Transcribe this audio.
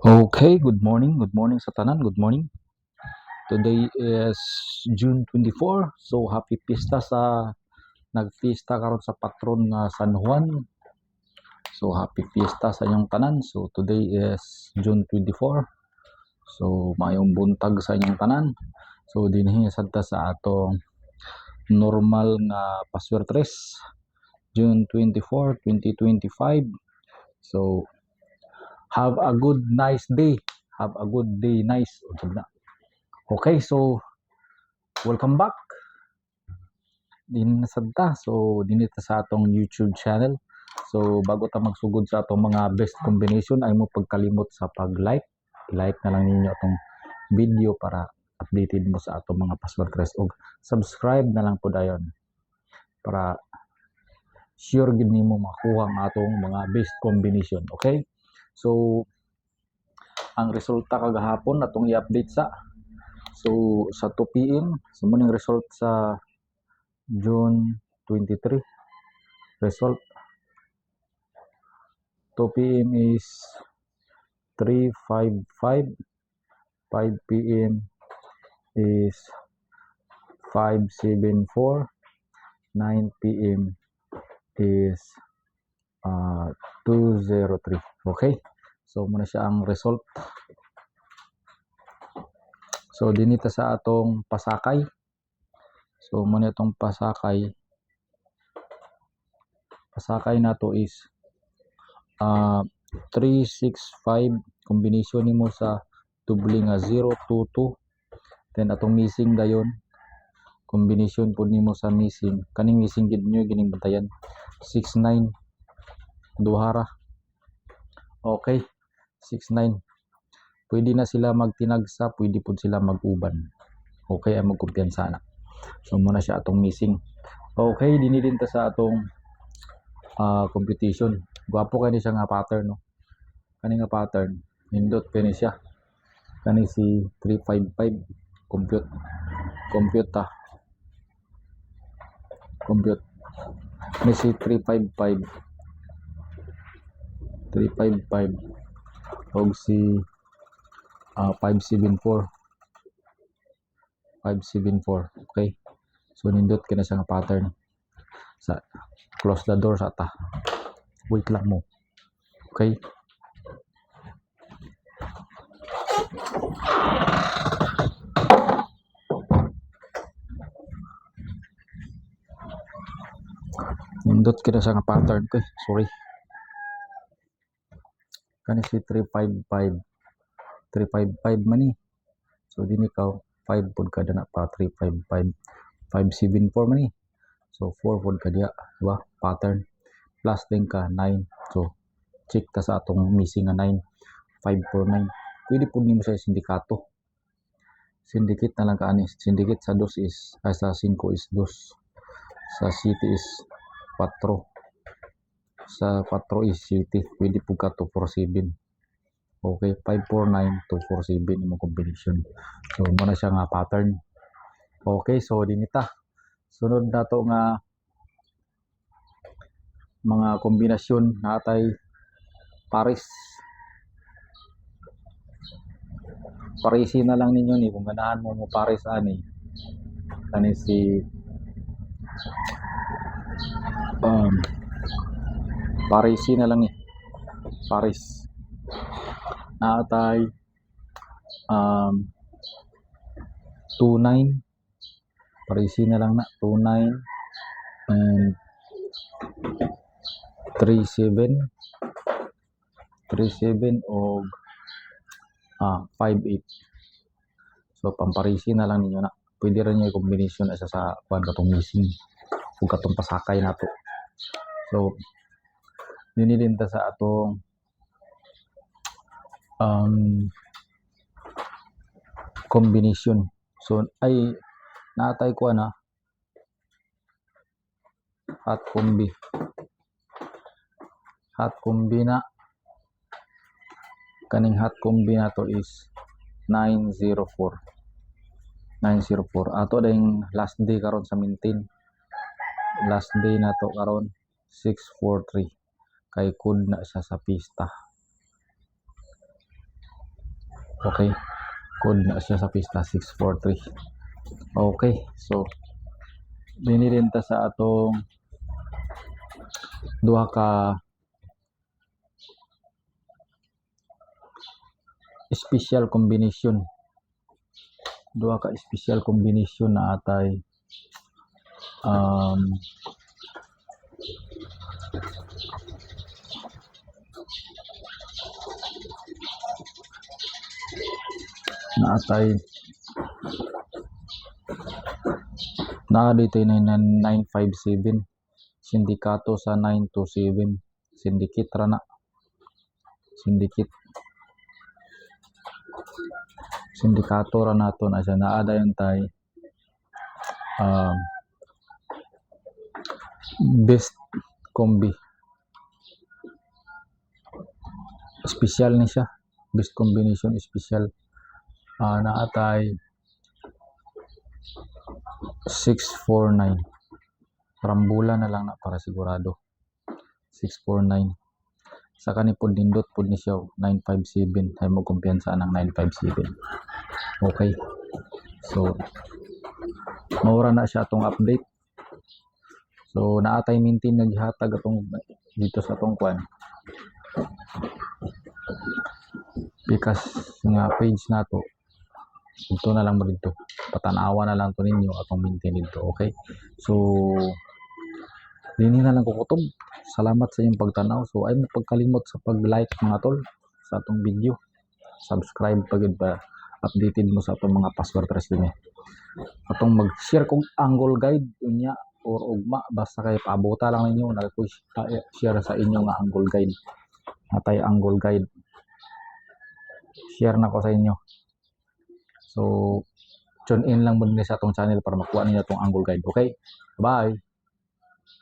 Okay, good morning. Good morning sa tanan. Good morning. Today is June 24. So happy pista sa nagpista karon sa patron nga San Juan. So happy pista sa inyong tanan. So today is June 24. So mayong buntag sa inyong tanan. So dinhi sadta sa atong normal nga paswertres June 24, 2025. So have a good nice day. Have a good day nice. Okay, so welcome back. Din sadta. So dinita sa atong YouTube channel. So bago ta magsugod sa atong mga best combination ay mo pagkalimot sa pag-like. I-like na lang ninyo atong video para updated mo sa atong mga password rest og subscribe na lang po dayon para sure gid nimo makuha ang atong mga best combination okay so ang resulta kagahapon atong i-update sa so sa 2 PM so mo ning result sa June 23 result 2 PM is 355 5 PM is 574 9 PM is uh, 203 okay so muna siya ang result. So dinita sa atong pasakay. So muna itong pasakay. Pasakay na to is uh, 365 combination nimo sa tubli nga 022 then atong missing dayon combination po nimo sa missing. Kaning missing gid nyo gining bantayan. 69 duhara. Okay 69 pwede na sila magtinagsa pwede po sila maguban. Okay ay magkumpiyansa na. So muna siya atong missing. Okay dini din ta sa atong ah, competition gwapo kani siya nga pattern no? Kani nga pattern nindot kani siya. Kani si 355 compute compute ta compute. Ni si 355 355 og si ah, 574 574 okay. So nindot kina nga pattern. Sa close the door sa ta. Wait lang mo okay. Nindot kina nga pattern ko sorry kani si 355 355 man ni. So din ikaw 5 pud kada na pa 355 574 man ni. So 4 pud ka diya diba pattern. Plus din ka 9 so check ta sa atong missing nga 9 549 pwede pud nimo sa sindikato. Syndicate na lang ka ani. Syndicate sa 2 is ay sa 5 is 2 sa city is 4 sa 4 is city pwede pud ka 247 Okay, 549 to 47 imong combination. So mo na siya nga pattern. Okay, so dinita. Sunod na to nga mga kombinasyon natay Paris. Parisi na lang ninyo ni kung ganahan mo mo Paris ani. Kani si um, Parisi na lang ni. Paris. Natay um, 29 parisi na lang na 29 and 37 37 og ah 58 so pamparisi na lang ninyo na. Pwede rin yung combination na isa sa kuan katong missing. Ug katong pasakay nato so dinilinta sa atong um, combination. So, ay, natay ko na hot combi. Hot combi na. Kaning hot combi na to is 904. 904. Ato ding last day karon sa maintain. Last day na to karon 643. Kay kud na siya sa pista. Okay. Code na siya sa pista 643. Okay. So binilenta sa atong duha ka special combination duha ka special combination na atay um, na atay. Na dito na 957 sindikato sa 927 syndicate ra na syndicate sindikato ra nato na siya. Naada yung tay um, best combi special ni siya. Best combination special uh, naatay 649 Rambula na lang na para sigurado. 649 sa kani pod nindot ni siya 957 ay mo kumpiyansa ng 957 okay. So maura na siya atong update. So naatay maintain naghatag atong dito sa atong kwan. Because nga page nato ito na lang mo dito? Patanawa na lang to ninyo atong maintain dito okay? So dini na lang kukutob salamat sa inyong pagtanaw. So ay mo pagkalimot sa pag-like mga tol sa atong video. Subscribe pagid ba updated mo sa atong mga password wrestling eh. atong mag-share kong angle guide unya or ugma. Basta kay paabota lang ninyo na ko share sa inyo nga angle guide. Natay angle guide. Share na ko sa inyo so tune in lang din sa atong channel para makuha ninyo atong angle guide. Okay? Bye